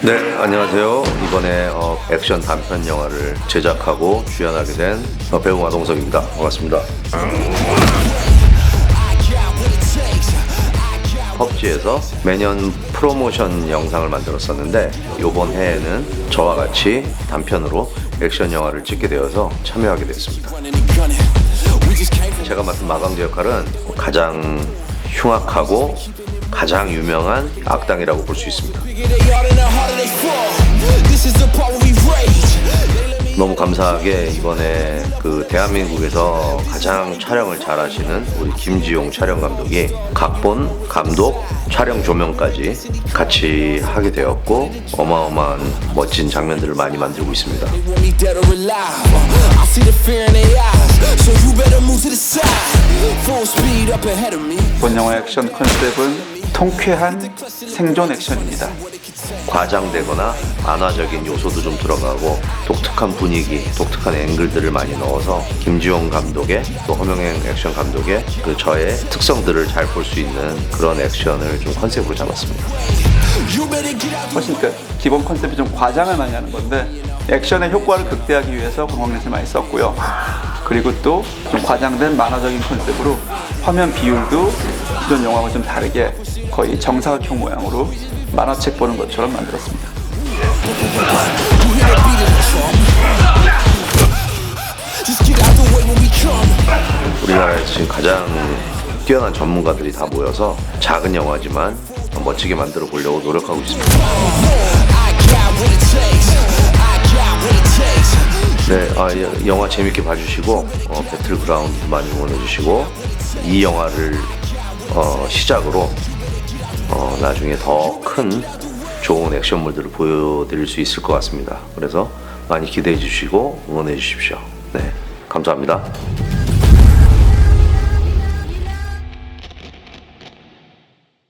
네, 안녕하세요. 이번에 어, 액션 단편 영화를 제작하고 주연하게 된 어, 배우 마동석입니다. 반갑습니다. 펍지에서 매년 프로모션 영상을 만들었었는데 이번 해에는 저와 같이 단편으로 액션 영화를 찍게 되어서 참여하게 됐습니다. 제가 맡은 마강제 역할은 가장 흉악하고 가장 유명한 악당이라고 볼 수 있습니다. 너무 감사하게 이번에 그 대한민국에서 가장 촬영을 잘하시는 우리 김지용 촬영 감독이 각본, 감독, 촬영 조명까지 같이 하게 되었고 어마어마한 멋진 장면들을 많이 만들고 있습니다. 이번 영화 액션 컨셉은 통쾌한 생존 액션입니다. 과장되거나 만화적인 요소도 좀 들어가고 독특한 분위기, 독특한 앵글들을 많이 넣어서 김지용 감독의 또 허명행 액션 감독의 그 저의 특성들을 잘 볼 수 있는 그런 액션을 좀 컨셉으로 잡았습니다. 훨씬 그 기본 컨셉이 좀 과장을 많이 하는 건데 액션의 효과를 극대화하기 위해서 공황렛을 많이 썼고요. 그리고 또 좀 과장된 만화적인 컨셉으로 화면 비율도 기존 영화와 좀 다르게 거의 정사각형 모양으로 만화책 보는 것처럼 만들었습니다. 우리나라에 지금 가장 뛰어난 전문가들이 다 모여서 작은 영화지만 멋지게 만들어 보려고 노력하고 있습니다. 네, 아, 여- 영화 재밌게 봐주시고 어, 배틀그라운드 많이 응원해주시고 이 영화를 어, 시작으로 어, 나중에 더 큰 좋은 액션물들을 보여드릴 수 있을 것 같습니다. 그래서 많이 기대해 주시고 응원해 주십시오. 네, 감사합니다.